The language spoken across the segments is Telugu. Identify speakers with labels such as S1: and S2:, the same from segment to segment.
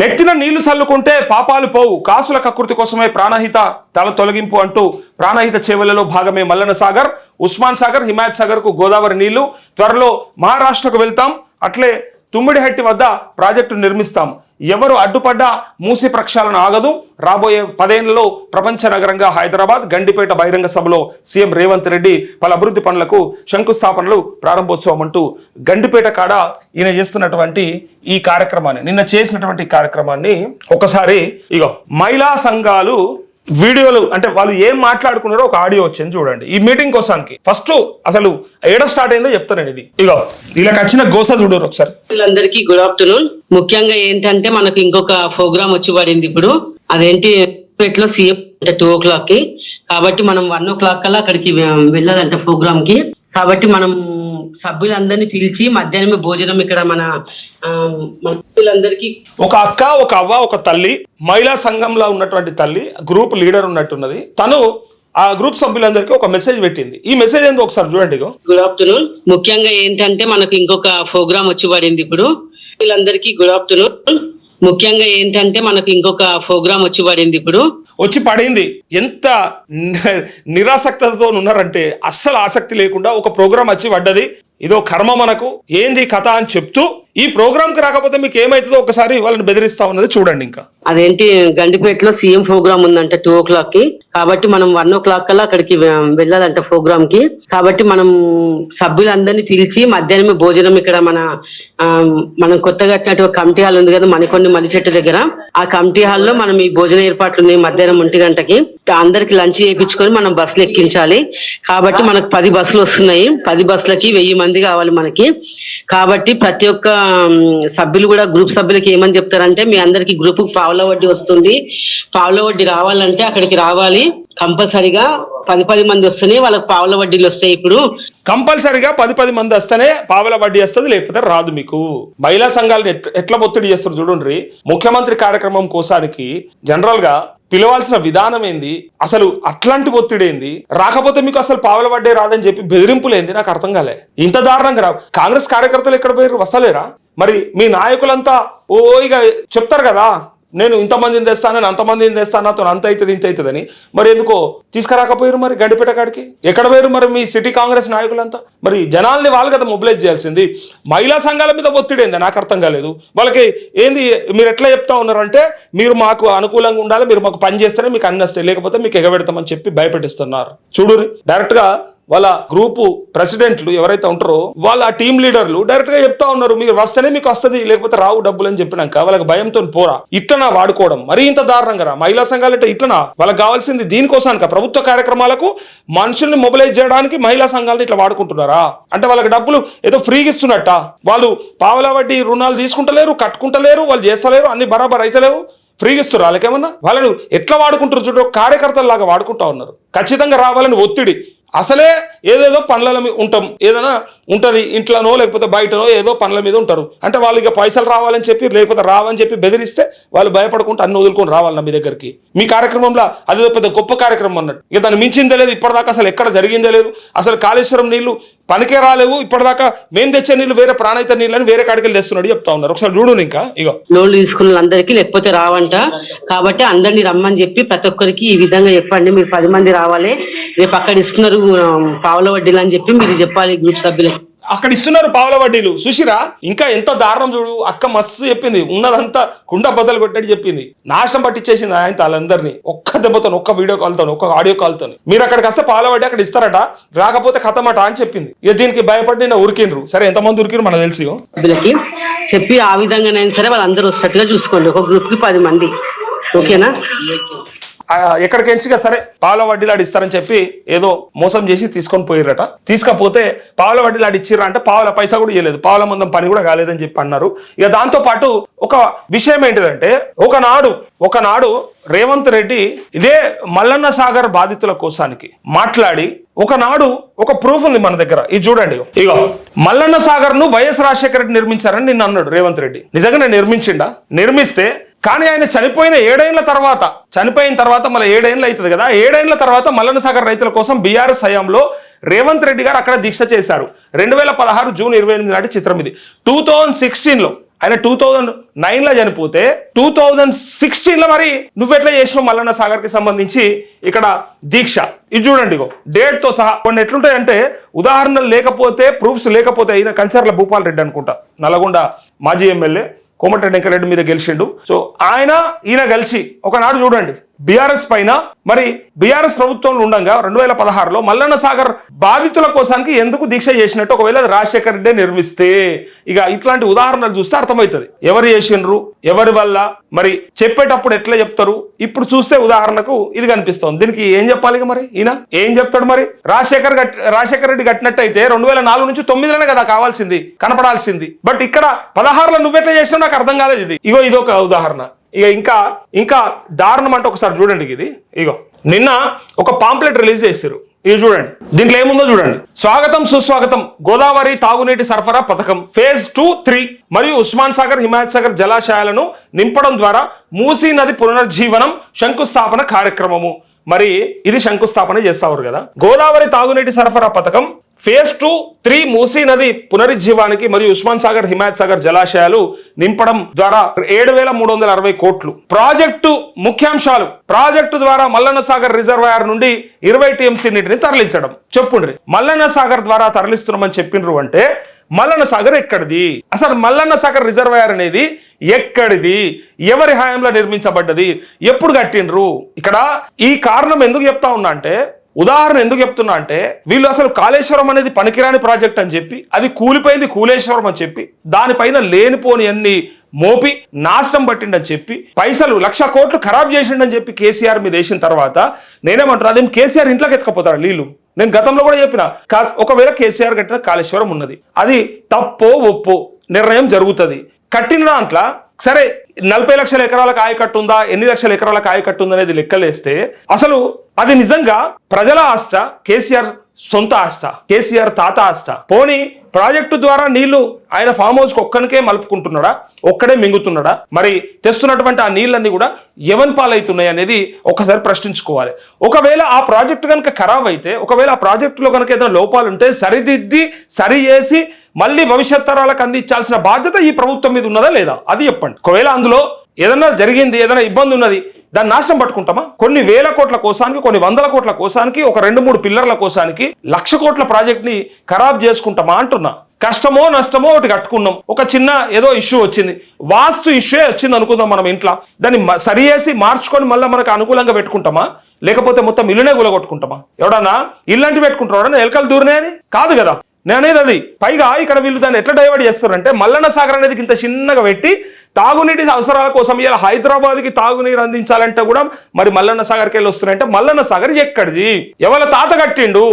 S1: నెత్తిన నీళ్ళు చల్లుకుంటే పాపాలు పోవు. కాసుల కకృతి కోసమే ప్రాణహిత తల తొలగింపు అంటూ ప్రాణహిత చేవలలో భాగమే మల్లన సాగర్ ఉస్మాన్ సాగర్ హిమాయత్ సాగర్కు గోదావరి నీళ్ళు. త్వరలో మహారాష్ట్రకు వెళ్తాం. అట్లే తుమ్మిడిహట్టి వద్ద ప్రాజెక్టు నిర్మిస్తాం. ఎవరు అడ్డుపడ్డా మూసి ప్రక్షాళన ఆగదు. రాబోయే పదేళ్ళలో ప్రపంచ నగరంగా హైదరాబాద్ గండిపేట బహిరంగ సభలో సీఎం రేవంత్ రెడ్డి పలు అభివృద్ధి పనులకు శంకుస్థాపనలు ప్రారంభోత్సవం అంటూ గండిపేట కాడ ఈయన చేస్తున్నటువంటి ఈ కార్యక్రమాన్ని నిన్న చేసినటువంటి కార్యక్రమాన్ని ఒకసారి ఇగో మహిళా సంఘాలు వీడియోలు అంటే వాళ్ళు ఏం మాట్లాడుకున్నారో ఒక ఆడియో వచ్చింది చూడండి. ఈ మీటింగ్ కోసానికి. ఫస్ట్ అసలు ఏడ స్టార్ట్ అయిందో చెప్తానండి ఇది. ఇగో ఇలా వచ్చిన గోస చూడరు ఒకసారి.
S2: అందరికీ గుడ్ ఆఫ్టర్నూన్ ముఖ్యంగా ఏంటంటే మనకు ఇంకొక ప్రోగ్రామ్ వచ్చి పడింది ఇప్పుడు. అదేంటి లో సీఎం అంటే టూ ఓ క్లాక్కి. కాబట్టి మనం వన్ ఓ క్లాక్ కల్లా అక్కడికి వెళ్ళాలంట ప్రోగ్రామ్కి. కాబట్టి మనం సభ్యులందరినీ పిలిచి మధ్యాహ్నమే భోజనం ఇక్కడ మన ఆ, మన సభ్యులందరికీ
S1: ఒక అక్క ఒక అవ్వ ఒక తల్లి మహిళా సంఘంలో ఉన్నటువంటి తల్లి గ్రూప్ లీడర్ ఉన్నట్టున్నది. తను ఆ గ్రూప్ సభ్యులందరికీ ఒక మెసేజ్ పెట్టింది. ఈ మెసేజ్ ఏందో ఒకసారి చూడండి
S2: గుడ్ ఆఫ్టర్నూన్ ముఖ్యంగా ఏంటంటే మనకు ఇంకొక ప్రోగ్రామ్ వచ్చి పడింది ఇప్పుడు. వీళ్ళందరికీ గుడ్ ఆఫ్టర్నూన్ ముఖ్యంగా ఏంటంటే మనకు ఇంకొక ప్రోగ్రామ్ వచ్చి పడింది ఇప్పుడు.
S1: వచ్చి పడింది. ఎంత నిరాసక్తతో ఉన్నారంటే అస్సలు ఆసక్తి లేకుండా ఒక ప్రోగ్రామ్ వచ్చి పడ్డది. ఇదో కర్మ మనకు ఏంది కథ అని చెప్తూ ఈ ప్రోగ్రాంకి రాకపోతే మీకు ఏమైతుందో ఒకసారి వాళ్ళని బెదిరిస్తా ఉన్నది చూడండి ఇంకా.
S2: అదేంటి గండిపేటలో సీఎం ప్రోగ్రామ్ ఉందంట టూ ఓ క్లాక్కి కాబట్టి మనం వన్ ఓ క్లాక్ కల్లా అక్కడికి వెళ్ళాలంట ప్రోగ్రామ్కి కాబట్టి మనం సభ్యులందరినీ పిలిచి మధ్యాహ్నమే భోజనం ఇక్కడ మన మనం కొత్తగా కట్టినట్టు కమిటీ హాల్ ఉంది కదా మనకొన్ని మల్లి చెట్టు దగ్గర. ఆ కమిటీ హాల్లో మనం ఈ భోజన ఏర్పాట్లు ఉన్నాయి మధ్యాహ్నం ఒంటి గంటకి. అందరికి లంచ్ చేయించుకొని మనం బస్సులు ఎక్కించాలి. కాబట్టి మనకు పది బస్సులు వస్తున్నాయి. పది బస్సులకి వెయ్యి మంది కావాలి మనకి. కాబట్టి ప్రతి ఒక్క సభ్యులు కూడా గ్రూప్ సభ్యులకి ఏమని చెప్తారంటే మీ అందరికి గ్రూప్ పావుల వడ్డీ వస్తుంది. పావుల వడ్డీ రావాలంటే అక్కడికి రావాలి. కంపల్సరిగా పది పది మంది వస్తేనే వాళ్ళకి పావుల వడ్డీలు వస్తాయి ఇప్పుడు.
S1: కంపల్సరిగా పది పది మంది వస్తేనే పావుల వడ్డీ వస్తుంది లేకపోతే రాదు మీకు. మహిళా సంఘాలను ఎట్లా ఒత్తిడి చేస్తారు చూడండి. ముఖ్యమంత్రి కార్యక్రమం కోసానికి జనరల్గా పిలవాల్సిన విధానం ఏంది అసలు అట్లాంటి ఒత్తిడి ఏంది రాకపోతే మీకు అసలు పావల పడ్డే రాదని చెప్పి బెదిరింపులు ఏంది నాకు అర్థం కాలే. ఇంత దారుణంగా రా. కాంగ్రెస్ కార్యకర్తలు ఎక్కడ పోయారు వస్తలేరా? మరి మీ నాయకులంతా ఓ ఇక చెప్తారు కదా? నేను ఇంతమందిని తెస్తానని నేను అంతమందిని తెస్తాను అతను అంత అవుతుంది ఇంత అవుతుందని. మరి ఎందుకో? తీసుకురాకపోయారు మరి గడిపేట కాడికి? ఎక్కడ పోయారు మరి మీ సిటీ కాంగ్రెస్ నాయకులంతా? మరి జనాల్ని వాళ్ళు కదా మొబిలైజ్ చేయాల్సింది. మహిళా సంఘాల మీద ఒత్తిడి ఏంది? నాకు అర్థం కాలేదు. వాళ్ళకి ఏంది? మీరు ఎట్లా చెప్తా ఉన్నారంటే మీరు మాకు అనుకూలంగా ఉండాలి మీరు మాకు పని చేస్తేనే మీకు అన్ని వస్తాయి లేకపోతే మీకు ఎగబెడతామని చెప్పి భయపెట్టిస్తున్నారు. చూడు డైరెక్ట్గా వాళ్ళ గ్రూపు ప్రెసిడెంట్లు ఎవరైతే ఉంటారో వాళ్ళ ఆ టీం లీడర్లు డైరెక్ట్గా చెప్తా ఉన్నారు మీరు వస్తేనే మీకు వస్తుంది లేకపోతే రావు డబ్బులు అని చెప్పినాక వాళ్ళకి భయంతో పోరా. ఇట్లనా వాడుకోవడం. మరీ ఇంత దారుణంగా రా మహిళా సంఘాలు అంటే ఇట్లనా? వాళ్ళకి కావాల్సింది దీనికోసానిక? ప్రభుత్వ కార్యక్రమాలకు మనుషుల్ని మొబిలైజ్ చేయడానికి మహిళా సంఘాలను ఇట్లా వాడుకుంటున్నారా? అంటే వాళ్ళకి డబ్బులు ఏదో ఫ్రీగా ఇస్తున్నట్ట. వాళ్ళు పావలా వడ్డీ రుణాలు తీసుకుంటలేరు కట్టుకుంటలేరు వాళ్ళు చేస్తలేరు అన్ని బరాబర్ అయితలేవు ఫ్రీగా ఇస్తారు వాళ్ళకేమన్నా? వాళ్ళని ఎట్లా వాడుకుంటారు చూడు కార్యకర్తల్లాగా వాడుకుంటా ఉన్నారు. ఖచ్చితంగా రావాలని ఒత్తిడి. అసలే ఏదేదో పనుల మీద ఉంటాం. ఏదైనా ఉంటుంది ఇంట్లోనో లేకపోతే బయటనో ఏదో పనుల మీద ఉంటారు. అంటే వాళ్ళు ఇక పైసలు రావాలని చెప్పి లేకపోతే రావని చెప్పి బెదిరిస్తే వాళ్ళు భయపడకుండా అన్ని వదులుకొని రావాలి మీ దగ్గరికి. మీ కార్యక్రమంలో అదేదో పెద్ద గొప్ప కార్యక్రమం అన్నట్టు. ఇక దాన్ని మించిందే లేదు. ఇప్పటిదాకా అసలు ఎక్కడ జరిగిందే లేదు. అసలు కాళేశ్వరం నీళ్ళు పనికే రాలేవు ఇప్పటిదాకా మేము తెచ్చే నీళ్ళు వేరే ప్రాణాయిత నీళ్ళని వేరే కాడికి వెళ్ళి తెస్తున్నాడు చెప్తా ఉన్నారు. ఒకసారి చూడు ఇంకా ఇగో.
S2: లోన్లు తీసుకున్న అందరికీ లేకపోతే రావంట. కాబట్టి అందరినీ రమ్మని చెప్పి ప్రతి ఒక్కరికి ఈ విధంగా చెప్పండి. మీరు పది మంది రావాలి. రేపు అక్కడ ఇస్తున్నారు పావుల వడ్డీలు అని చెప్పి మీరు చెప్పాలి గ్రూప్ సభ్యులకు.
S1: అక్కడ ఇస్తున్నారు పావుల వడ్డీలు. చూసిరా ఇంకా ఎంత దారుణం చూడు. అక్క మస్తు చెప్పింది. ఉన్నదంతా కుండ బద్దలు కొట్టేది చెప్పింది. నాశనం పట్టించేసింది ఆయన వాళ్ళందరినీ. ఒక్క దెబ్బతో ఒక్క వీడియో కాల్తో ఒక్క ఆడియో కాల్తో మీరు అక్కడికి వస్తే పావుల వడ్డీ అక్కడ ఇస్తారట. రాకపోతే కథమట అని చెప్పింది. ఇక దీనికి భయపడి నా ఉరికిండ్రు. సరే ఎంతమంది ఉరికిండ్రు మనకు తెలిసి
S2: చెప్పి ఆ విధంగానైనా సరే వాళ్ళందరూ వస్తట్టుగా చూసుకోండి. ఒక గ్రూప్కి పది మంది. ఓకేనా?
S1: ఎక్కడికి ఎంచిగా సరే పావుల వడ్డీలు ఇస్తారని చెప్పి ఏదో మోసం చేసి తీసుకొని పోయిరట తీసుకపోతే పావుల వడ్డీలు ఆడి ఇచ్చిర్రా అంటే పావుల పైసా కూడా ఇవ్వలేదు పావుల మందం పని కూడా కాలేదని చెప్పి అన్నారు. ఇక దాంతో పాటు ఒక విషయం ఏంటిదంటే ఒకనాడు ఒకనాడు రేవంత్ రెడ్డి ఇదే మల్లన్న సాగర్ బాధితుల కోసానికి మాట్లాడి ఒకనాడు ఒక ప్రూఫ్ ఉంది మన దగ్గర. ఇది చూడండి. ఇగో మల్లన్న సాగర్ను వైఎస్ రాజశేఖర రెడ్డి నిర్మించారని నిన్న అన్నాడు రేవంత్ రెడ్డి. నిజంగానే నిర్మించిండా? నిర్మిస్తే కానీ ఆయన చనిపోయిన ఏడేళ్ళ తర్వాత చనిపోయిన తర్వాత మళ్ళీ ఏడేళ్ళు అవుతుంది కదా ఏడేళ్ళ తర్వాత మల్లన్న సాగర్ రైతుల కోసం బీఆర్ఎస్ హయాంలో రేవంత్ రెడ్డి గారు అక్కడ దీక్ష చేశారు. రెండు వేల పదహారు జూన్ ఇరవై ఎనిమిది నాటి చిత్రం ఇది. టూ థౌజండ్ సిక్స్టీన్లో ఆయన టూ థౌజండ్ నైన్లో చనిపోతే టూ థౌజండ్ సిక్స్టీన్లో మరి నువ్వెట్లా చేసినావు మల్లన్న సాగర్కి సంబంధించి ఇక్కడ దీక్ష? ఇది చూడండి ఇగో డేట్తో సహా కొన్ని ఎట్లుంటాయంటే ఉదాహరణలు లేకపోతే ప్రూఫ్స్ లేకపోతే అయిన కంచర్ల భూపాల్ రెడ్డి అనుకుంటా నల్గొండ మాజీ ఎమ్మెల్యే. కోమటి వెంకరెడ్డి మీద గెలిచిండు. సో ఆయన ఈయన కలిసి ఒకనాడు చూడండి. బీఆర్ఎస్ పైన. మరి బీఆర్ఎస్ ప్రభుత్వంలో ఉండగా రెండు వేల పదహారులో మల్లన్న సాగర్ బాధితుల కోసానికి ఎందుకు దీక్ష చేసినట్టు ఒకవేళ రాజశేఖర్ రెడ్డి నిర్మిస్తే? ఇక ఇట్లాంటి ఉదాహరణలు చూస్తే అర్థమవుతుంది. ఎవరు చేసిండ్రు? ఎవరి వల్ల? మరి చెప్పేటప్పుడు ఎట్లా చెప్తారు? ఇప్పుడు చూస్తే ఉదాహరణకు ఇది కనిపిస్తోంది. దీనికి ఏం చెప్పాలి మరి? ఈయన ఏం చెప్తాడు మరి? రాజశేఖర్ రాజశేఖర్ రెడ్డి కట్టినట్టయితే రెండు వేల నాలుగు నుంచి తొమ్మిదిలోనే కదా కావాల్సింది కనపడాల్సింది. బట్ ఇక్కడ పదహారులో నువ్వెట్లా చేసినా నాకు అర్థం కాలేదు ఇది. ఇగో ఇదొక ఉదాహరణ. ఇక ఇంకా ఇంకా దారుణం అంటే ఒకసారి చూడండి ఇది. ఇగో నిన్న ఒక పాంప్లెట్ రిలీజ్ చేశారు ఇది చూడండి. దీంట్లో ఏముందో చూడండి. స్వాగతం సుస్వాగతం గోదావరి తాగునీటి సరఫరా పథకం ఫేజ్ టూ త్రీ మరియు ఉస్మాన్ సాగర్ హిమాయత్ సాగర్ జలాశయాలను నింపడం ద్వారా మూసీ నది పునరుజ్జీవనం శంకుస్థాపన కార్యక్రమము. మరి ఇది శంకుస్థాపన చేస్తావారు కదా. గోదావరి తాగునీటి సరఫరా పథకం ఫేజ్ టూ త్రీ మూసీ నది పునరుజ్జీవానికి మరియు ఉస్మాన్ సాగర్ హిమాయత్ సాగర్ జలాశయాలు నింపడం ద్వారా ఏడు వేల మూడు వందల అరవై కోట్లు. ప్రాజెక్టు ముఖ్యాంశాలు. ప్రాజెక్టు ద్వారా మల్లన్న సాగర్ రిజర్వాయర్ నుండి ఇరవై టీఎంసీ నీటిని తరలించడం. చెప్పుండ్రి. మల్లన్న సాగర్ ద్వారా తరలిస్తున్నామని చెప్పిండ్రు అంటే మల్లన్న సాగర్ ఎక్కడిది? అసలు మల్లన్న సాగర్ రిజర్వాయర్ అనేది ఎక్కడిది? ఎవరి హయాంలో నిర్మించబడ్డది? ఎప్పుడు కట్టిండ్రు ఇక్కడ ఈ కారణం ఎందుకు చెప్తా ఉన్నా అంటే ఉదాహరణ ఎందుకు చెప్తున్నా అంటే వీళ్ళు అసలు కాళేశ్వరం అనేది పనికిరాని ప్రాజెక్ట్ అని చెప్పి అది కూలిపోయింది కూలేశ్వరం అని చెప్పి దానిపైన లేనిపోని అన్ని మోపి నాశనం పట్టిండని చెప్పి పైసలు లక్ష కోట్లు ఖరాబ్ చేసిండని చెప్పి కేసీఆర్ మీద వేసిన తర్వాత నేనేమంటున్నా అదేం కేసీఆర్ ఇంట్లోకి ఎత్తుకపోతాడు నీళ్ళు నేను గతంలో కూడా చెప్పిన ఒకవేళ కేసీఆర్ కట్టిన కాళేశ్వరం ఉన్నది అది తప్పో ఒప్పో నిర్ణయం జరుగుతుంది. కట్టిన దాంట్లో సరే నలభై లక్షల ఎకరాలకు ఆయకట్టు ఉందా ఎన్ని లక్షల ఎకరాలకు ఆయకట్టు ఉందా లెక్కలేస్తే అసలు అది నిజంగా ప్రజల ఆస్థ కేసీఆర్ సొంత ఆస్థ కేసీఆర్ తాత ఆస్థ. పోనీ ప్రాజెక్టు ద్వారా నీళ్ళు ఆయన ఫామ్ హౌస్ ఒక్కనికే మలుపుకుంటున్నాడా? ఒక్కడే మింగుతున్నాడా? మరి తెస్తున్నటువంటి ఆ నీళ్ళన్నీ కూడా ఎవన్ పాలవుతున్నాయి అనేది ఒకసారి ప్రశ్నించుకోవాలి. ఒకవేళ ఆ ప్రాజెక్టు కనుక ఖరాబ్ అయితే ఒకవేళ ఆ ప్రాజెక్టులో కనుక ఏదైనా లోపాలు ఉంటే సరిదిద్ది సరి చేసి మళ్ళీ భవిష్యత్ తరాలకు అందించాల్సిన బాధ్యత ఈ ప్రభుత్వం మీద ఉన్నదా లేదా? అది చెప్పండి. ఒకవేళ అందులో ఏదైనా జరిగింది ఏదైనా ఇబ్బంది ఉన్నది దాన్ని నాశనం పట్టుకుంటామా? కొన్ని వేల కోట్ల కోసానికి కొన్ని వందల కోట్ల కోసానికి ఒక రెండు మూడు పిల్లర్ల కోసానికి లక్ష కోట్ల ప్రాజెక్ట్ని ఖరాబ్ చేసుకుంటామా అంటున్నా. కష్టమో నష్టమో ఒకటి కట్టుకున్నాం. ఒక చిన్న ఏదో ఇష్యూ వచ్చింది. వాస్తు ఇష్యూ వచ్చింది అనుకుందాం మనం ఇంట్లో. దాన్ని మ- సరిచేసి మార్చుకొని మళ్ళీ మనకు అనుకూలంగా పెట్టుకుంటామా? లేకపోతే మొత్తం ఇల్లునే గులగొట్టుకుంటామా? ఎవడన్నా ఇల్లంటి పెట్టుకుంటారు ఎవడన్నా ఎలకలు దూరినాయని? కాదు కదా. నేనేది అది? పైగా ఇక్కడ వీళ్ళు దాన్ని ఎట్లా డైవర్ట్ చేస్తారంటే మల్లన్న సాగర్ అనేది ఇంత చిన్నగా పెట్టి తాగునీటి అవసరాల కోసం ఇలా హైదరాబాద్కి తాగునీరు అందించాలంటే కూడా మరి మల్లన్న సాగర్కి వెళ్ళి వస్తున్నారంటే మల్లన్న సాగర్ ఎక్కడిది? ఎవరి తాత కట్టిండు?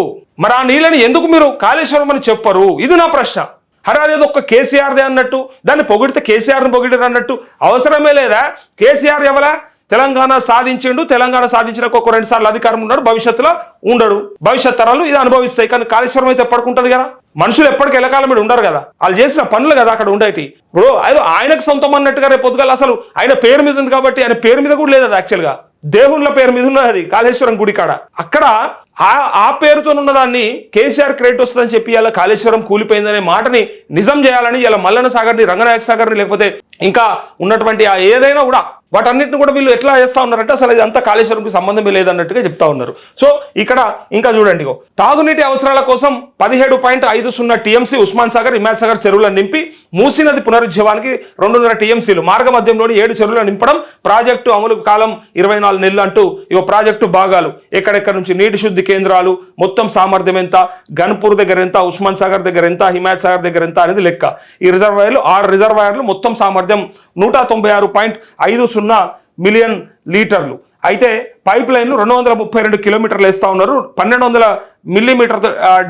S1: మరి ఆ నీళ్ళని ఎందుకు మీరు కాళేశ్వరం అని చెప్పరు? ఇది నా ప్రశ్న. హరాది ఒక్క కేసీఆర్దే అన్నట్టు దాన్ని పొగిడితే కేసీఆర్ని పొగిడారు అన్నట్టు అవసరమే లేదా? కేసీఆర్ ఎవరా తెలంగాణ సాధించిండు. తెలంగాణ సాధించిన ఒక రెండు సార్లు అధికారం ఉన్నాడు. భవిష్యత్తులో ఉండడు. భవిష్యత్ తరాలు ఇది అనుభవిస్తాయి. కానీ కాళేశ్వరం అయితే ఎప్పటికుంటుంది కదా. మనుషులు ఎప్పటికీ ఎలకాలం మీద ఉండరు కదా. వాళ్ళు చేసిన పనులు కదా అక్కడ ఉండేటి. ఇప్పుడు ఏదో ఆయనకు సొంతం అన్నట్టుగా రేపు పొద్దుగాల అసలు ఆయన పేరు మీద ఉంది కాబట్టి ఆయన పేరు మీద కూడా లేదు అది యాక్చువల్గా దేవుళ్ళ పేరు మీద ఉన్నది అది. కాళేశ్వరం గుడి కాడ. అక్కడ ఆ ఆ పేరుతో ఉన్న దాన్ని కేసీఆర్ క్రెడిట్ వస్తుందని చెప్పి ఇలా కాళేశ్వరం కూలిపోయిందనే మాటని నిజం చేయాలని ఇలా మల్లన్న సాగర్ని రంగనాయక సాగర్ని లేకపోతే ఇంకా ఉన్నటువంటి ఆ ఏదైనా కూడా వాటన్నిటిని కూడా వీళ్ళు ఎట్లా చేస్తా ఉన్నారంటే అసలు ఇది అంతా కాళేశ్వరంకి సంబంధమే లేదన్నట్టుగా చెప్తా ఉన్నారు. సో ఇక్కడ ఇంకా చూడండి తాగునీటి అవసరాల కోసం పదిహేడు పాయింట్ ఐదు సున్నా టీఎంసీ ఉస్మాన్ సాగర్ ఇమాన్ సాగర్ చెరువులను నింపి మూసీ నది పునరుజ్జీవానికి రెండున్నర టీఎంసీలు. మార్గ మధ్యంలోని ఏడు చెరువులను నింపడం ప్రాజెక్టు అమలు కాలం ఇరవై నాలుగు నెలలు అంటూ ఇగో ప్రాజెక్టు భాగాలు. ఎక్కడెక్కడ నుంచి నీటి శుద్ధి కేంద్రాలు మొత్తం సామర్థ్యం ఎంత గన్పూర్ దగ్గర ఎంత ఉస్మాన్ సాగర్ దగ్గర ఎంత హిమాయత్ సాగర్ దగ్గర ఎంత అనేది లెక్క. ఈ రిజర్వాయర్లు ఆరు రిజర్వాయర్లు మొత్తం సామర్థ్యం నూట తొంభై ఆరు పాయింట్ ఐదు సున్నా మిలియన్ లీటర్లు. అయితే పైప్ లైన్లు రెండు వందల ముప్పై రెండు కిలోమీటర్లు వేస్తూ ఉన్నారు. పన్నెండు వందల మిల్లీమీటర్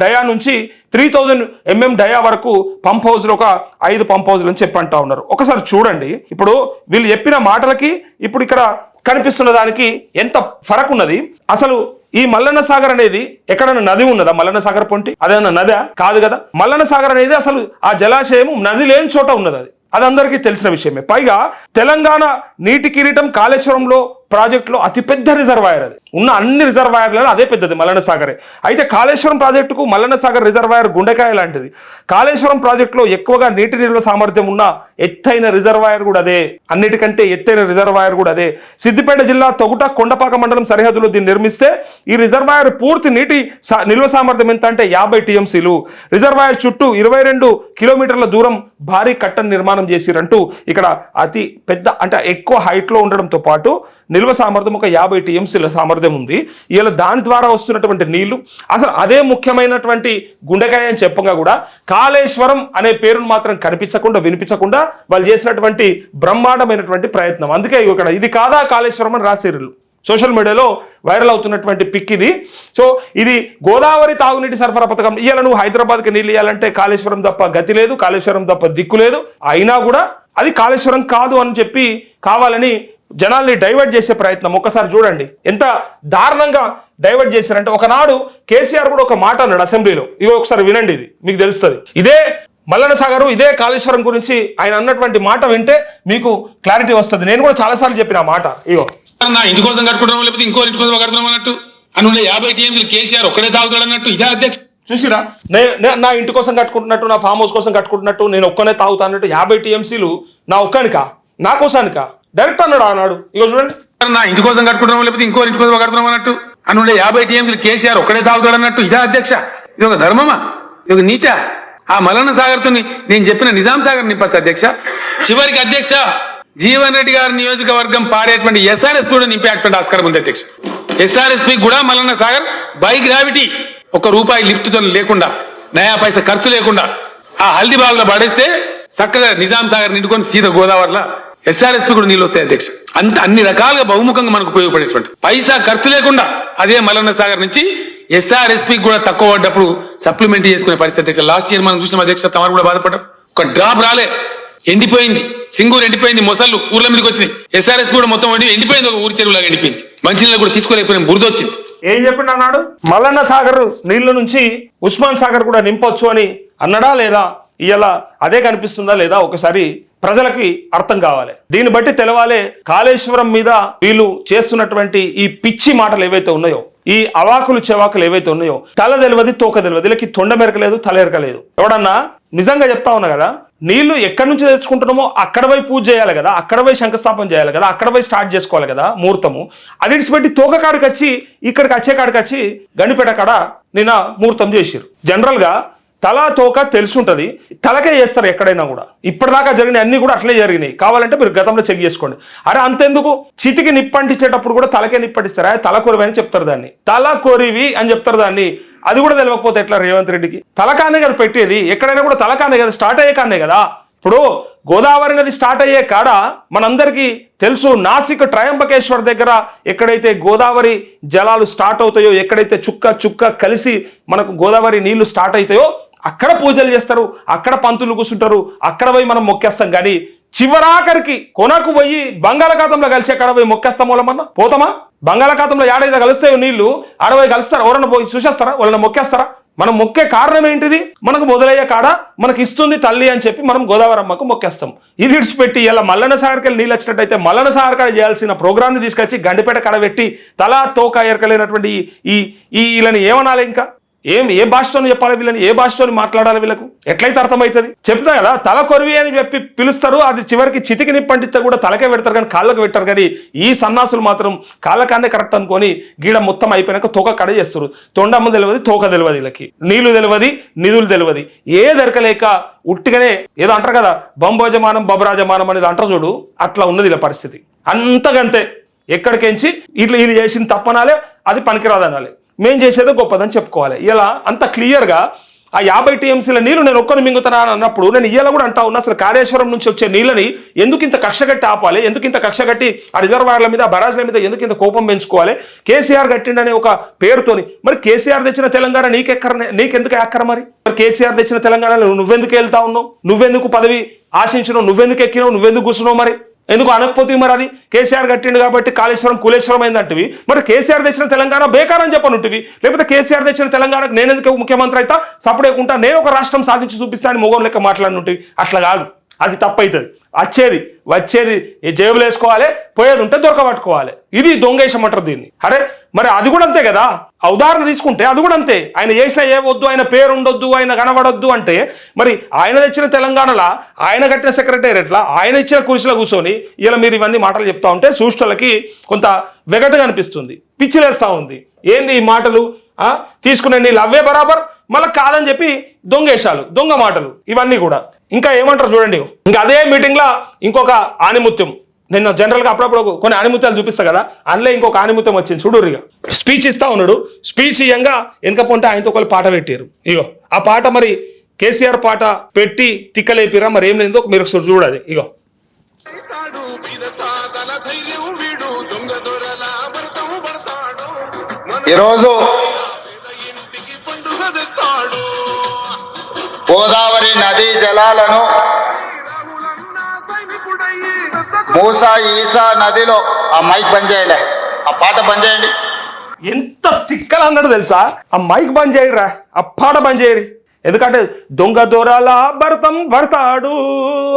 S1: డయా నుంచి త్రీ థౌజండ్ ఎంఎం డయా వరకు పంప్ హౌజ్లు ఒక ఐదు పంప్ హౌజ్లు అని చెప్పి అంటా ఉన్నారు. ఒకసారి చూడండి. ఇప్పుడు వీళ్ళు చెప్పిన మాటలకి ఇప్పుడు ఇక్కడ కనిపిస్తున్న దానికి ఎంత ఫరక్ ఉన్నది? అసలు ఈ మల్లన్న సాగర్ అనేది ఎక్కడైనా నది ఉన్నదా? మల్లన్న సాగర్ పొంటి? అదేనా నదా? కాదు కదా. మల్లన్న సాగర్ అనేది అసలు ఆ జలాశయం నది లేని చోట ఉన్నది అది. అది అందరికీ తెలిసిన విషయమే. పైగా తెలంగాణ నీటి కిరీటం కాళేశ్వరంలో ప్రాజెక్టులో అతిపెద్ద రిజర్వాయర్ అది. ఉన్న అన్ని రిజర్వాయర్లలో అదే పెద్దది మల్లన్న సాగరే అయితే కాళేశ్వరం ప్రాజెక్టుకు మల్లన్న సాగర్ రిజర్వాయర్ గుండెకాయ లాంటిది. కాళేశ్వరం ప్రాజెక్టులో ఎక్కువగా నీటి నిల్వ సామర్థ్యం ఉన్న ఎత్తైన రిజర్వాయర్ కూడా అదే. అన్నిటికంటే ఎత్తైన రిజర్వాయర్ కూడా అదే. సిద్దిపేట జిల్లా తొగుట కొండపాక మండలం సరిహద్దులో దీన్ని నిర్మిస్తే ఈ రిజర్వాయర్ పూర్తి నీటి నిల్వ సామర్థ్యం ఎంత అంటే యాభై టీఎంసీలు. రిజర్వాయర్ చుట్టూ ఇరవై రెండు కిలోమీటర్ల దూరం భారీ కట్టను నిర్మాణం చేసిరంటూ ఇక్కడ అతి పెద్ద అంటే ఎక్కువ హైట్లో ఉండడంతో పాటు నిల్వ సామర్థ్యం ఒక యాభై టీఎంసీల సామర్థ్యం ఉంది. ఇలా దాని ద్వారా వస్తున్నటువంటి నీళ్ళు అసలు అదే ముఖ్యమైనటువంటి గుండెకాయ అని చెప్పగా కూడా కాళేశ్వరం అనే పేరును మాత్రం కనిపించకుండా వినిపించకుండా వాళ్ళు చేసినటువంటి బ్రహ్మాండమైనటువంటి ప్రయత్నం. అందుకే ఇక్కడ ఇది కాదా కాళేశ్వరం అని రాసేరులు సోషల్ మీడియాలో వైరల్ అవుతున్నటువంటి పిక్ ఇది. సో ఇది గోదావరి తాగునీటి సరఫరా పథకం. ఇవాళ నువ్వు హైదరాబాద్కి నీళ్ళు ఇవ్వాలంటే కాళేశ్వరం తప్ప గతి లేదు కాళేశ్వరం తప్ప దిక్కు లేదు. అయినా కూడా అది కాళేశ్వరం కాదు అని చెప్పి కావాలని జనాల్ని డైవర్ట్ చేసే ప్రయత్నం ఒక్కసారి చూడండి. ఎంత దారుణంగా డైవర్ట్ చేశారంటే ఒకనాడు కేసీఆర్ కూడా ఒక మాట అన్నాడు అసెంబ్లీలో. ఇగో ఒకసారి వినండి ఇది మీకు తెలుస్తుంది. ఇదే మల్లన్న సాగరు ఇదే కాళేశ్వరం గురించి ఆయన అన్నటువంటి మాట వింటే మీకు క్లారిటీ వస్తుంది. నేను కూడా చాలాసార్లు చెప్పిన ఆ మాట. ఇగో
S3: నా ఇంటి కోసం కట్టుకుంటున్నాం లేకపోతే ఇంకో ఇంటి కోసం కడుతున్నాం అన్నట్టు? యాభై టీఎంసీలు కేసీఆర్ ఒక్కడే తాగుతాడు అన్నట్టు ఇదే అధ్యక్ష.
S1: చూసిరా? నా ఇంటి కోసం కట్టుకుంటున్నట్టు నా ఫామ్ హౌస్ కోసం కట్టుకుంటున్నట్టు నేను ఒక్కనే తాగుతా అన్నట్టు యాభై టీఎంసీలు నా ఒక్కనికా? నా కోసానికా? డైరెక్ట్ అన్నాడు అన్నాడు ఇక చూడండి.
S3: నా ఇంటి కోసం కట్టుకుంటున్నాం లేకపోతే ఇంకో ఇంటి కోసం కడుతున్నాం అన్నట్టు? అనుండే యాభై టీఎంసీలు కేసీఆర్ ఒక్కడే తాగుతాడు అన్నట్టు ఇదే అధ్యక్ష. ఇది ఒక ధర్మమా? ఇది ఒక నీత ఆ మలన్న సాగర్ నేను చెప్పిన నిజాం సాగర్ నింపచ్చు అధ్యక్ష. చివరికి అధ్యక్ష జీవన్ రెడ్డి గారి నియోజకవర్గం పాడేటువంటి ఎస్ఆర్ఎస్ కూడా నింపేటువంటి ఆస్కారం ఉంది అధ్యక్ష. ఎస్ఆర్ఎస్పి కూడా మలన్న సాగర్ బై గ్రావిటీ ఒక రూపాయి లిఫ్ట్తో లేకుండా నయా పైసా ఖర్చు లేకుండా ఆ హల్దీ బాగులో పడేస్తే చక్కగా నిజాం సాగర్ నిండుకొని సీత గోదావరిలో ఎస్ఆర్ఎస్పి కూడా నీళ్ళు వస్తాయి అధ్యక్ష. అంత అన్ని రకాలుగా బహుముఖంగా మనకు ఉపయోగపడేటువంటి పైసా ఖర్చు లేకుండా అదే మల్లన్న సాగర్ నుంచి ఎస్ఆర్ఎస్పి కూడా తక్కువ పడ్డప్పుడు సప్లిమెంట్ చేసుకునే పరిస్థితి అధ్యక్ష. లాస్ట్ ఇయర్ మనం చూసిన అధ్యక్ష తమరు కూడా బాధపడ్డారు. ఒక డ్రాప్ రాలే. ఎండిపోయింది. సింగూరు ఎండిపోయింది. మొసళ్ళు ఊర్ల మీదకి వచ్చినాయి. ఎస్ఆర్ఎస్ కూడా మొత్తం ఎండి ఎండిపోయింది. ఒక ఊరి చెరువులాగా ఎండిపోయింది. మంచినీళ్ళు కూడా తీసుకోలేకపోయిన. బురద వచ్చింది
S1: ఏం చెప్పిండు అన్నాడు? మల్లన్న సాగర్ నీళ్ళ నుంచి ఉస్మాన్ సాగర్ కూడా నింపొచ్చు అని అన్నడా లేదా? ఇవాళ అదే కనిపిస్తుందా లేదా? ఒకసారి ప్రజలకి అర్థం కావాలి. దీన్ని బట్టి తెలవాలే కాళేశ్వరం మీద వీళ్ళు చేస్తున్నటువంటి ఈ పిచ్చి మాటలు ఏవైతే ఉన్నాయో ఈ అవాకులు చెవాకులు ఏవైతే ఉన్నాయో తల తెలియదు తోక తెలియదు వీళ్ళకి తొండ మెరకలేదు తల ఎరకలేదు ఎవడన్నా నిజంగా చెప్తా ఉన్నా కదా నీళ్ళు ఎక్కడి నుంచి తెచ్చుకుంటున్నామో అక్కడ పోయి పూజ చేయాలి కదా అక్కడ పోయి శంకుస్థాపన చేయాలి కదా అక్కడ పోయి స్టార్ట్ చేసుకోవాలి కదా ముహూర్తము. అది విడిచిపెట్టి తోక కాడికి వచ్చి ఇక్కడికి వచ్చే కాడికి వచ్చి గండిపేట కాడ నిన్న ముహూర్తం చేసిరు జనరల్గా తల తోక తెలుసుంటుంది. తలకే చేస్తారు ఎక్కడైనా కూడా. ఇప్పటిదాకా జరిగిన అన్ని కూడా అట్లే జరిగినాయి. కావాలంటే మీరు గతంలో చెక్ చేసుకోండి. అరే అంతెందుకు? చితికి నిప్పంటించేటప్పుడు కూడా తలకే నిప్పంటిస్తారు. అదే తల కొరివి అని చెప్తారు దాన్ని. తల కొరివి అని చెప్తారు దాన్ని. అది కూడా తెలియకపోతే ఎట్లా రేవంత్ రెడ్డికి? తలకానే కదా పెట్టేది. ఎక్కడైనా కూడా తలకానే కదా స్టార్ట్ అయ్యే కానే కదా. ఇప్పుడు గోదావరి నది స్టార్ట్ అయ్యే కాడ మనందరికీ తెలుసు నాసిక్ ట్రయంబకేశ్వర్ దగ్గర ఎక్కడైతే గోదావరి జలాలు స్టార్ట్ అవుతాయో ఎక్కడైతే చుక్క చుక్క కలిసి మనకు గోదావరి నీళ్ళు స్టార్ట్ అవుతాయో అక్కడ పూజలు చేస్తారు అక్కడ పంతులు కూర్చుంటారు అక్కడ పోయి మనం మొక్కేస్తాం. కానీ చివరాఖరికి కొనకు పోయి బంగాళాఖాతంలో కలిసి అక్కడ పోయి మొక్కేస్తాం వాళ్ళమన్నా పోతామా? బంగాళాఖాతంలో ఏడైతే కలుస్తాయో నీళ్ళు ఆడపోయి కలుస్తారా? ఎవరన్నా పోయి చూసేస్తారా? వాళ్ళని మొక్కేస్తారా? మనం మొక్కే కారణం ఏంటిది? మనకు మొదలయ్యే కాడ మనకి ఇస్తుంది తల్లి అని చెప్పి మనం గోదావరి అమ్మకు మొక్కేస్తాం. ఇది విడిచిపెట్టి ఇలా మల్లన సాగర్కి నీళ్ళు వచ్చినట్టయితే మల్లన సాగర్కడ చేయాల్సిన ప్రోగ్రామ్ని తీసుకొచ్చి గండిపేట కడబెట్టి తలా తోక ఎరకలేనటువంటి ఈ ఈ వీళ్ళని ఏమనాలి ఇంకా? ఏం ఏ భాషతో చెప్పాలి వీళ్ళని? ఏ భాషతో మాట్లాడాలి వీళ్ళకు? ఎట్లయితే అర్థమవుతుంది? చెప్తా కదా తల కొరివి అని చెప్పి పిలుస్తారు అది చివరికి చితికి నిప్పంటిస్తే కూడా తలకే పెడతారు కానీ కాళ్ళకు పెట్టారు కానీ ఈ సన్నాసులు మాత్రం కాళ్ళకాన్నే కరెక్ట్ అనుకొని గీడ మొత్తం అయిపోయినాక తోక కడ చేస్తారు. తొండమ్మ తెలియదు తోక తెలియదు వీళ్ళకి. నీళ్ళు తెలియదు నిధులు తెలియదు ఏ దొరకలేక ఉట్టిగానే ఏదో అంటారు కదా బంబోజమానం బబరాజమానం అనేది అంటారు చూడు అట్లా ఉన్నది ఇలా పరిస్థితి. అంతకంతే. ఎక్కడికెంచి ఇట్లా వీళ్ళు చేసిన తప్పనాలే అది పనికిరాదనాలి. మేం చేసేదే గొప్పదని చెప్పుకోవాలి. ఇలా అంత క్లియర్గా ఆ యాభై టీఎంసీల నీళ్ళు నేను ఒక్కరు మింగుతానా అన్నప్పుడు నేను ఇయ్యాల కూడా అంటా ఉన్నా అసలు కాళేశ్వరం నుంచి వచ్చే నీళ్ళని ఎందుకు ఇంత కక్ష కట్టి ఆపాలి? ఎందుకు ఇంత కక్ష కట్టి ఆ రిజర్వాయర్ల మీద బరాజ్ల మీద ఎందుకు ఇంత కోపం పెంచుకోవాలి? కేసీఆర్ కట్టిండనే ఒక పేరుతోని. మరి కేసీఆర్ తెచ్చిన తెలంగాణ నీకెక్కర నీకెందుకు ఎక్కర మరి? మరి కేసీఆర్ తెచ్చిన తెలంగాణలో నువ్వెందుకు వెళ్తా ఉన్నావు? నువ్వెందుకు పదవి ఆశించినావు? నువ్వెందుకు ఎక్కినావు? నువ్వెందుకు కూర్చున్నావు మరి? ఎందుకు అనకపోతే మరి అది కేసీఆర్ కట్టిండు కాబట్టి కాళేశ్వరం కులేశ్వరం అయిందంటివి. మరి కేసీఆర్ తెచ్చిన తెలంగాణ బేకారం చెప్పనుంటివి. లేకపోతే కేసీఆర్ తెచ్చిన తెలంగాణకు నేను ఎందుకు ముఖ్యమంత్రి అయితే? సపడేకుంటా నేను ఒక రాష్ట్రం సాధించి చూపిస్తానని మొగం లెక్క మాట్లాడినట్టు అట్లా కాదు. అది తప్పవుతుంది వచ్చేది వచ్చేది జేబులు వేసుకోవాలి పోయేది ఉంటే దొరకబట్టుకోవాలి. ఇది దొంగేశం అంటారు దీన్ని. అరే మరి అది కూడా అంతే కదా? ఆ ఉదాహరణ తీసుకుంటే అది కూడా అంతే. ఆయన చేసిన ఏ వద్దు ఆయన పేరు ఉండొద్దు ఆయన కనబడొద్దు అంటే మరి ఆయన తెచ్చిన తెలంగాణలో ఆయన కట్టిన సెక్రటేరియట్లా ఆయన ఇచ్చిన కురిసిలో కూర్చొని ఇలా మీరు ఇవన్నీ మాటలు చెప్తా ఉంటే సూష్టలకి కొంత వెగటుగా అనిపిస్తుంది. పిచ్చిలేస్తూ ఉంది. ఏంది ఈ మాటలు? తీసుకునే నీళ్ళు అవే బరాబర్? మళ్ళీ కాదని చెప్పి దొంగేశాలు దొంగ మాటలు ఇవన్నీ కూడా. ఇంకా ఏమంటారు చూడండి. ఇంకా అదే మీటింగ్లో ఇంకొక ఆనిముత్యం. నిన్న జనరల్గా అప్పుడప్పుడు కొన్ని ఆనిముత్యాలు చూపిస్తా కదా అందులో ఇంకొక ఆనిముత్యం వచ్చింది చూడురిగా స్పీచ్ ఇస్తా ఉన్నాడు. స్పీచ్ ఇయ్యంగా వెనక పొంటే ఆయనతో ఒకళ్ళు పాట పెట్టారు ఇగో ఆ పాట మరి కేసీఆర్ పాట పెట్టి తిక్కలేపిరా మరి ఏం లేదో మీరు ఒకసారి చూడాలి. ఇగో.
S4: ఈరోజు గోదావరి నదీ జలాలను మూసా ఈసా నదిలో ఆ మైక్ బంద్ చేయండి ఆ పాట బంద్ చేయండి.
S1: ఎంత తిక్కలు అన్నాడు తెలుసా? ఆ మైక్ బంద్ చేయరా? ఆ పాట బంద్ చేయరు. ఎందుకంటే దొంగ దొరలా భరతం భరతాడు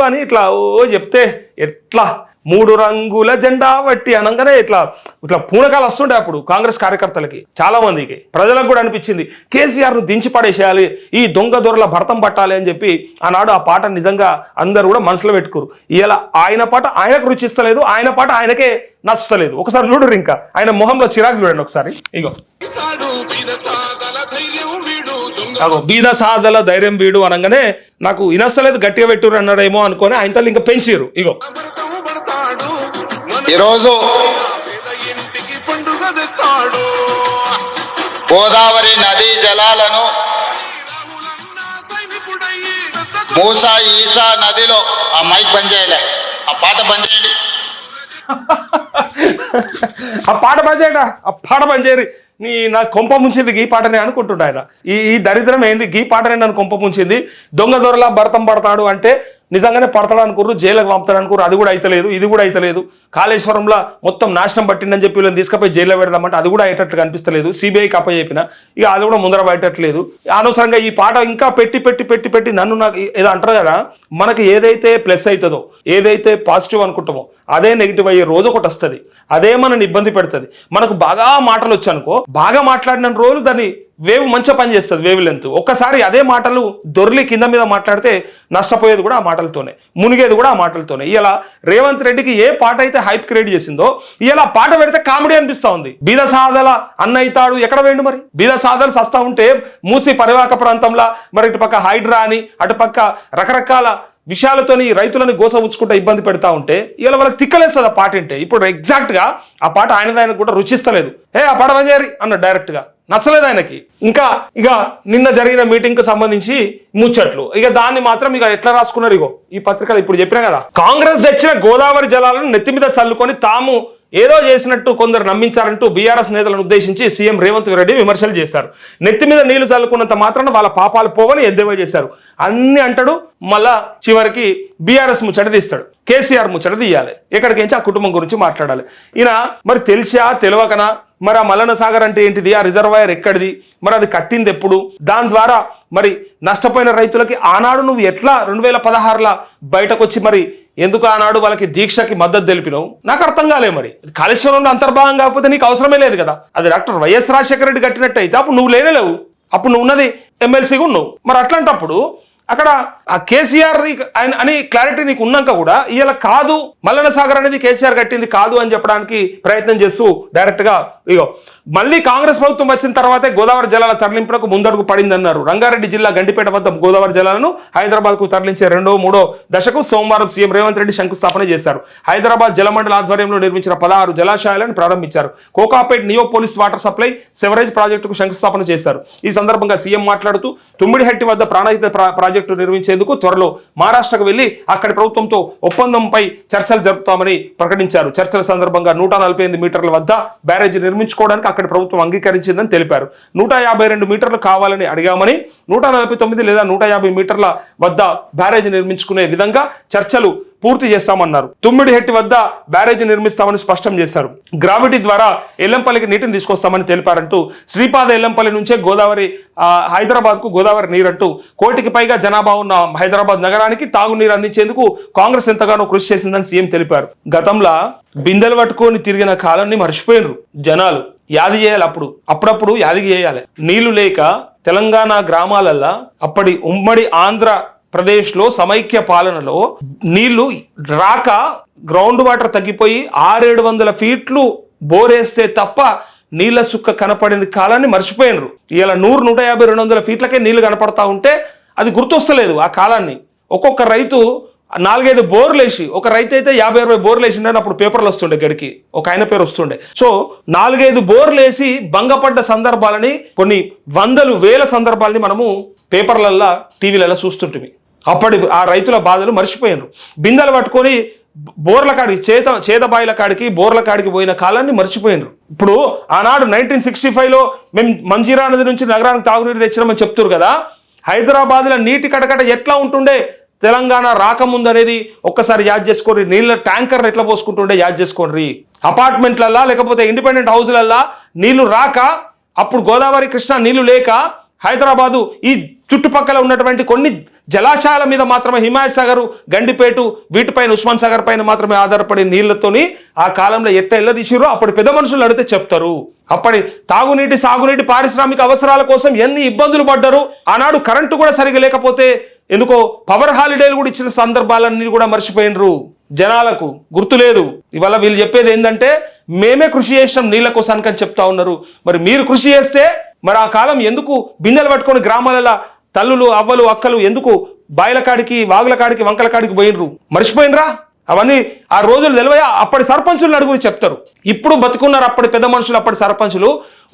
S1: అని ఇట్లా ఓ చెప్తే ఎట్లా? మూడు రంగుల జెండా వట్టి అనగానే ఇట్లా ఇట్లా పూనకాలు వస్తుంటాయి అప్పుడు కాంగ్రెస్ కార్యకర్తలకి. చాలా మందికి. ప్రజలకు కూడా అనిపించింది కేసీఆర్ను దించి పడేసేయాలి ఈ దొంగ దొరల భరతం పట్టాలి అని చెప్పి ఆనాడు ఆ పాట నిజంగా అందరూ కూడా మనసులో పెట్టుకోరు. ఇలా ఆయన పాట ఆయనకు రుచిస్తలేదు ఆయన పాట ఆయనకే నచ్చుతలేదు ఒకసారి చూడరు ఇంకా. ఆయన మొహంలో చిరాకు చూడండి ఒకసారి. ఇగో. అగో బీద సాధల ధైర్యం వీడు అనగానే నాకు ఇనస్తలేదు గట్టిగా పెట్టురు అన్నాడేమో అనుకొని ఆయన తల్లి ఇంకా పెంచారు ఇగో.
S4: ఈరోజు గోదావరి నదీ జలాలను మూసా ఈసా నదిలో ఆ మైక్ చేయండి ఆ పాట బంద్ చేయండి.
S1: ఆ పాట పనిచేయట ఆ పాట పనిచేయరు నీ నా కొంప ముంచింది గీ పాటనే అనుకుంటుంటా ఆయన. ఈ ఈ దరిద్రం ఏంది? గీ పాటనే నన్ను కొంప ముంచింది. దొంగ దొరలా భరతం పడతాడు అంటే నిజంగానే పడతాడు అనుకుర్రు జైలుకి పంపుతాడు అనుకుర్రు అది కూడా అయితలేదు ఇది కూడా అయితలేదు. కాళేశ్వరంలో మొత్తం నాశనం పట్టిందని చెప్పి వీళ్ళని తీసుకుపోయి జైల్లో పెడదామంటే అది కూడా అయ్యేటట్టు కనిపిస్తలేదు. సిబిఐకి అప్పచెప్పిన ఇక అది కూడా ముందర పడేటట్లేదు. అనవసరంగా ఈ పాట ఇంకా పెట్టి పెట్టి పెట్టి పెట్టి నన్ను నాకు ఏదో అంటారు కదా మనకి ఏదైతే ప్లస్ అవుతుందో ఏదైతే పాజిటివ్ అనుకుంటామో అదే నెగిటివ్ అయ్యే రోజు ఒకటి వస్తుంది. అదే మనని ఇబ్బంది పెడుతుంది. మనకు బాగా మాటలు వచ్చనుకో బాగా మాట్లాడిన రోజులు దాన్ని వేవ్ మంచిగా పనిచేస్తుంది వేవ్ లెంత్ ఒక్కసారి అదే మాటలు దొర్లి కింద మీద మాట్లాడితే నష్టపోయేది కూడా ఆ మాటలతోనే మునిగేది కూడా ఆ మాటలతోనే. ఇలా రేవంత్ రెడ్డికి ఏ పాట అయితే హైప్ క్రియేట్ చేసిందో ఇలా పాట పెడితే కామెడీ అనిపిస్తా ఉంది. బీద సాదల అన్న అవుతాడు ఎక్కడ వేయండు మరి? బీద సాదలు సస్తా ఉంటే మూసి పరివాక ప్రాంతంలో మరి ఇటుపక్క హైడ్రా అని అటుపక్క రకరకాల విషయాలతోని రైతులని గోస ఉంచుకుంటూ ఇబ్బంది పెడతా ఉంటే ఇలా వాళ్ళకి తిక్కలేస్తుంది ఆ పాట అంటే ఇప్పుడు ఎగ్జాక్ట్గా ఆ పాట ఆయన ఆయనకు కూడా రుచిస్తలేదు. ఏ ఆ పాట పనిచేయరు అన్న డైరెక్ట్గా నచ్చలేదు ఆయనకి. ఇంకా ఇక నిన్న జరిగిన మీటింగ్కు సంబంధించి ముచ్చట్లు. ఇక దాన్ని మాత్రం ఇక ఎట్లా రాసుకున్నారు ఇగో? ఈ పత్రికలు ఇప్పుడు చెప్పినా కదా. కాంగ్రెస్ తెచ్చిన గోదావరి జలాలను నెత్తి మీద చల్లుకొని తాము ఏదో చేసినట్టు కొందరు నమ్మించారంటూ బీఆర్ఎస్ నేతలను ఉద్దేశించి సీఎం రేవంత్ రెడ్డి విమర్శలు చేశారు. నెత్తి మీద నీళ్ళు చల్లుకున్నంత మాత్రాన వాళ్ళ పాపాలు పోవని ఎద్దేవా చేశారు. అన్ని అంటాడు మళ్ళా చివరికి బీఆర్ఎస్ ముచ్చట తీస్తాడు. కేసీఆర్ ముచ్చట తీయాలి. ఎక్కడికించి ఆ కుటుంబం గురించి మాట్లాడాలి. ఈయన మరి తెలిసా తెలియకనా? మరి ఆ మలన సాగర్ అంటే ఏంటిది? ఆ రిజర్వాయర్ ఎక్కడిది? మరి అది కట్టింది ఎప్పుడు? దాని ద్వారా మరి నష్టపోయిన రైతులకి ఆనాడు నువ్వు ఎట్లా రెండు వేల పదహారుల బయటకు వచ్చి మరి ఎందుకు ఆనాడు వాళ్ళకి దీక్షకి మద్దతు తెలిపినావు? నాకు అర్థం కాలే మరి. కాళేశ్వరంలో అంతర్భాగం కాకపోతే నీకు అవసరమే లేదు కదా. అది డాక్టర్ వైఎస్ రాజశేఖర రెడ్డి కట్టినట్టు అయితే అప్పుడు నువ్వు లేనేలేవు అప్పుడు నువ్వు ఉన్నది ఎమ్మెల్సీగా ఉన్నావు. మరి అట్లాంటప్పుడు అక్కడ ఆ కేసీఆర్ అని క్లారిటీ నీకు ఉన్నాక కూడా ఇలా కాదు మల్లన సాగర్ అనేది కేసీఆర్ కట్టింది కాదు అని చెప్పడానికి ప్రయత్నం చేస్తూ డైరెక్ట్గా ఇగో మళ్ళీ కాంగ్రెస్ ప్రభుత్వం వచ్చిన తర్వాతే గోదావరి జలాల తరలింపునకు ముందడుగు పడిందన్నారు. రంగారెడ్డి జిల్లా గండిపేట వద్ద గోదావరి జలాలను హైదరాబాద్కు తరలించే రెండో మూడో దశకు సోమవారం సీఎం రేవంత్ రెడ్డి శంకుస్థాపన చేశారు. హైదరాబాద్ జలమండలి ఆధ్వర్యంలో నిర్మించిన పదహారు జలాశయాలను ప్రారంభించారు. Kokapet Neopolis water supply sewerage ప్రాజెక్టుకు శంకుస్థాపన చేశారు. ఈ సందర్భంగా సీఎం మాట్లాడుతూ తుమ్మిడిహట్టి వద్ద ప్రాణహిత ప్రాజెక్టు నిర్మించేందుకు త్వరలో మహారాష్ట్రకు వెళ్ళి అక్కడి ప్రభుత్వంతో ఒప్పందంపై చర్చలు జరుపుతామని ప్రకటించారు. చర్చల సందర్భంగా నూట నలభై ఎనిమిది మీటర్ల వద్ద బ్యారేజ్ నిర్మించుకోవడానికి అక్కడ ప్రభుత్వం అంగీకరించిందని తెలిపారు. నూట యాభై రెండు మీటర్లు కావాలని అడిగామని నూట నలభై తొమ్మిది లేదా నూట యాభై మీటర్ల వద్ద బ్యారేజ్ నిర్మించుకునే విధంగా చర్చలు పూర్తి చేస్తామన్నారు. తుమ్మిడిహెట్టి వద్ద బ్యారేజీ నిర్మిస్తామని స్పష్టం చేశారు. గ్రావిటీ ద్వారా ఎల్లంపల్లికి నీటిని తీసుకొస్తామని తెలిపారంటూ శ్రీపాద ఎల్లంపల్లి నుంచే గోదావరి హైదరాబాద్కు గోదావరి నీరంటూ కోటికి పైగా జనాభా ఉన్న హైదరాబాద్ నగరానికి తాగునీరు అందించేందుకు కాంగ్రెస్ ఎంతగానో కృషి చేసిందని సీఎం తెలిపారు. గతంలో బిందెలు పట్టుకొని తిరిగిన కాలాన్ని మర్చిపోయినరు జనాలు. యాది చేయాలి అప్పుడు. అప్పుడప్పుడు యాది చేయాలి. నీళ్ళు లేక తెలంగాణ గ్రామాలల్లో అప్పటి ఉమ్మడి ఆంధ్ర ప్రదేశ్లో సమైక్య పాలనలో నీళ్ళు రాక గ్రౌండ్ వాటర్ తగ్గిపోయి ఆరేడు వందల ఫీట్లు బోరేస్తే తప్ప నీళ్ళ చుక్క కనపడిన కాలాన్ని మర్చిపోయినరు. ఇలా నూరు నూట యాభై రెండు వందల ఫీట్లకే నీళ్ళు కనపడతా ఉంటే అది గుర్తొస్తలేదు ఆ కాలాన్ని. ఒక్కొక్క రైతు నాలుగైదు బోర్లు వేసి ఒక రైతు అయితే యాభై అరవై బోర్లు వేసి అప్పుడు పేపర్లు వస్తుండే గడికి. ఒక ఆయన పేరు వస్తుండే. సో నాలుగైదు బోర్లు వేసి భంగపడ్డ సందర్భాలని కొన్ని వందలు వేల సందర్భాలని మనము పేపర్లల్లో టీవీలలో చూస్తుంటిమి. అప్పటి ఆ రైతుల బాధలు మర్చిపోయారు బిందెలు పట్టుకొని బోర్ల కాడికి చేత చేతబాయిల కాడికి బోర్ల కాడికి పోయిన కాలాన్ని మర్చిపోయినారు ఇప్పుడు ఆనాడు నైన్టీన్ సిక్స్టీ ఫైవ్లో మేము మంజీరా నది నుంచి నగరానికి తాగునీరు తెచ్చినామని చెప్తున్నారు కదా హైదరాబాద్లో నీటి కటకట ఎట్లా ఉంటుండే? తెలంగాణ రాకముందు అనేది ఒక్కసారి యాద్ చేసుకోండి. నీళ్ళ ట్యాంకర్ ఎట్లా పోసుకుంటుండే? యాద్ చేసుకోండి. అపార్ట్మెంట్లల్లా లేకపోతే ఇండిపెండెంట్ హౌస్లల్లా నీళ్ళు రాక అప్పుడు గోదావరి కృష్ణ నీళ్ళు లేక హైదరాబాదు ఈ చుట్టుపక్కల ఉన్నటువంటి కొన్ని జలాశయాల మీద మాత్రమే హిమాయత్ సాగర్ గండిపేటు వీటిపైన ఉస్మాన్ సాగర్ పైన మాత్రమే ఆధారపడి నీళ్ళతోని ఆ కాలంలో ఎట్ట ఎల్లదీసిరో అప్పుడు పెద్ద మనుషులు అడిగితే చెప్తారు. అప్పటి తాగునీటి సాగునీటి పారిశ్రామిక అవసరాల కోసం ఎన్ని ఇబ్బందులు పడ్డారు ఆనాడు కరెంటు కూడా సరిగా లేకపోతే ఎందుకో పవర్ హాలిడేలు కూడా ఇచ్చిన సందర్భాలన్నీ కూడా మర్చిపోయినరు. జనాలకు గుర్తు లేదు ఇవాళ వీళ్ళు చెప్పేది ఏంటంటే మేమే కృషి చేసినాం నీళ్ళ కోసానికి అని చెప్తా ఉన్నారు. మరి మీరు కృషి చేస్తే మరి ఆ కాలం ఎందుకు బిందెలు పట్టుకొని గ్రామాలలో తల్లులు అవ్వలు అక్కలు ఎందుకు బాయిల కాడికి వాగుల కాడికి వంకల కాడికి పోయినరు మర్చిపోయినరా అవన్నీ ఆ రోజులు తెలివయా? అప్పటి సర్పంచులు అడుగుని చెప్తారు. ఇప్పుడు బతుకున్నారు అప్పటి పెద్ద మనుషులు అప్పటి సర్పంచులు.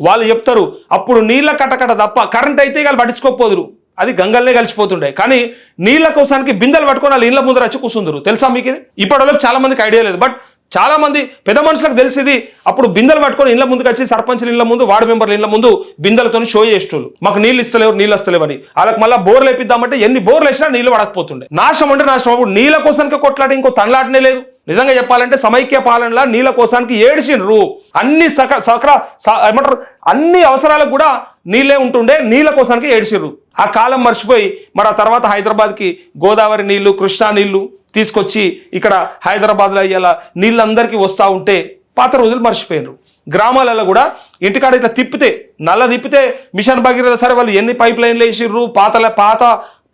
S1: వాళ్ళు చెప్తారు అప్పుడు నీళ్ళ కటకట తప్ప కరెంట్ అయితే వాళ్ళు పట్టించుకోకపోదురు. అది గంగల్నే కలిసిపోతుండే. కానీ నీళ్ళ కోసానికి బిందెలు పట్టుకొని వాళ్ళు ఇళ్ళ ముందర వచ్చి కూర్చుందరు తెలుసా మీకు ఇది? ఇప్పటి చాలా మందికి ఐడియా లేదు. బట్ చాలామంది పెద్ద మనుషులకు తెలిసింది అప్పుడు బిందెలు పట్టుకొని ఇళ్ళ ముందుకు వచ్చి సర్పంచుల ఇళ్ళ ముందు వార్డు మెంబర్ల ఇళ్ళ ముందు బిందెలతో షో చేసేటోళ్ళు. మాకు నీళ్ళు ఇస్తలేవు నీళ్ళు వస్తలేవని. వాళ్ళకి మళ్ళీ బోర్లు వేపిద్దామంటే ఎన్ని బోర్లు వేసినా నీళ్ళు పడకపోతుండే. నాశనం అంటే నాశనం. అప్పుడు నీళ్ళ కోసానికి కొట్లాడి ఇంకో తనలాటనే లేదు. నిజంగా చెప్పాలంటే సమైక్య పాలనలా నీళ్ళ కోసానికి ఏడిచిండ్రు అన్ని సక సకర స- ఏమంటారు? అన్ని అవసరాలకు కూడా నీళ్ళే ఉంటుండే నీళ్ళ కోసానికి ఏడిచిర్రు ఆ కాలం మర్చిపోయి మరి ఆ తర్వాత హైదరాబాద్కి గోదావరి నీళ్ళు కృష్ణా నీళ్ళు తీసుకొచ్చి ఇక్కడ హైదరాబాద్లో ఇలా నీళ్ళందరికీ వస్తూ ఉంటే పాత రోజులు మర్చిపోయినారు గ్రామాలలో కూడా ఇంటికాడ ఇట్లా తిప్పితే నల్ల తిప్పితే మిషన్ భగీరథ సరే వాళ్ళు ఎన్ని పైప్ లైన్లు వేసిర్రు పాతల పాత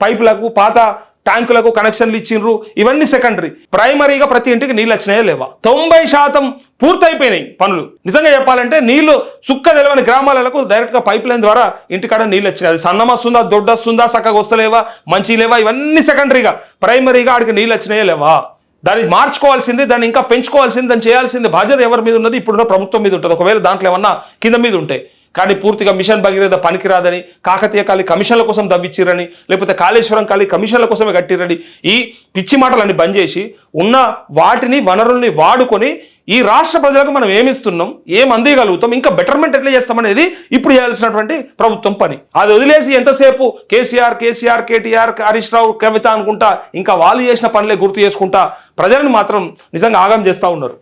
S1: పైపులకు పాత ట్యాంకులకు కనెక్షన్లు ఇచ్చిండ్రు. ఇవన్నీ సెకండరీ ప్రైమరీగా ప్రతి ఇంటికి నీళ్ళు వచ్చినాయా లేవా? తొంభై శాతం పూర్తయిపోయినాయి పనులు. నిజంగా చెప్పాలంటే నీళ్ళు సుక్క తెలవని గ్రామాలకు డైరెక్ట్గా పైప్ లైన్ ద్వారా ఇంటికాడ నీళ్ళు వచ్చినాయి. అది సన్నం వస్తుందా దొడ్డు వస్తుందా చక్కగా వస్తలేవా మంచి లేవా? ఇవన్నీ సెకండరీగా ప్రైమరీగా ఆడికి నీళ్ళు వచ్చినాయా లేవా? దాన్ని మార్చుకోవాల్సింది దాన్ని ఇంకా పెంచుకోవాల్సింది దాన్ని చేయాల్సింది బాధ్యత ఎవరి మీద ఉన్నది? ఇప్పుడున్న ప్రభుత్వం మీద ఉంటుంది. ఒకవేళ దాంట్లో ఏమన్నా కింద మీద ఉంటాయి కానీ పూర్తిగా మిషన్ భగీరథ పనికిరాదని కాకతీయ కాలి కమిషన్ల కోసం దవ్విచ్చిరని లేకపోతే కాళేశ్వరం కాళీ కమిషన్ల కోసమే కట్టిరని ఈ పిచ్చి మాటలన్నీ బంద్ చేసి ఉన్న వాటిని వనరుల్ని వాడుకొని ఈ రాష్ట్ర ప్రజలకు మనం ఏమిస్తున్నాం ఏం అందియగలుగుతాం ఇంకా బెటర్మెంట్ ఎట్లా చేస్తామనేది ఇప్పుడు చేయాల్సినటువంటి ప్రభుత్వం పని. అది వదిలేసి ఎంతసేపు కేసీఆర్ కేసీఆర్ కేటీఆర్ హరీష్ రావు కవిత అనుకుంటా ఇంకా వాళ్ళు చేసిన పనులే గుర్తు చేసుకుంటా ప్రజలను మాత్రం నిజంగా ఆగం చేస్తూ ఉన్నారు.